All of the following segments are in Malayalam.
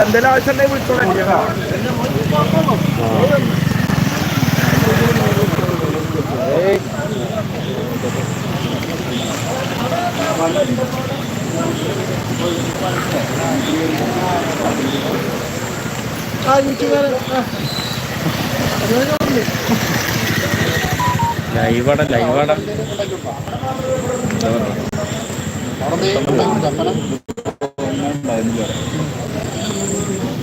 എന്തെങ്കിലും ആവശ്യം ഉണ്ടെങ്കിൽ വിളിച്ചോളാം ലൈവാട ലൈവാട.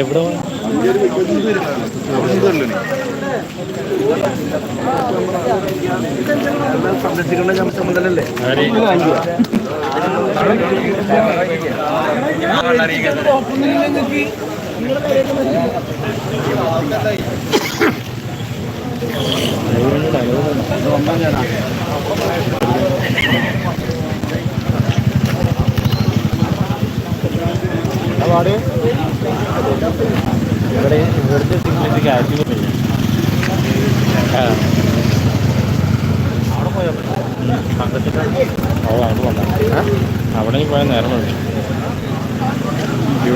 എവിടെ സംരക്ഷിക്കേണ്ട ചുമതലല്ലേ ഒരുപാട്. ഇവിടെ ഇവിടുത്തെ സിഗ്നലിന്റെ കാര്യമൊന്നുമില്ല അവിടെ പോയാൽ പണ്ടത്തിന്റെ അവിടെ വന്ന അവിടെ പോയാൽ നേരം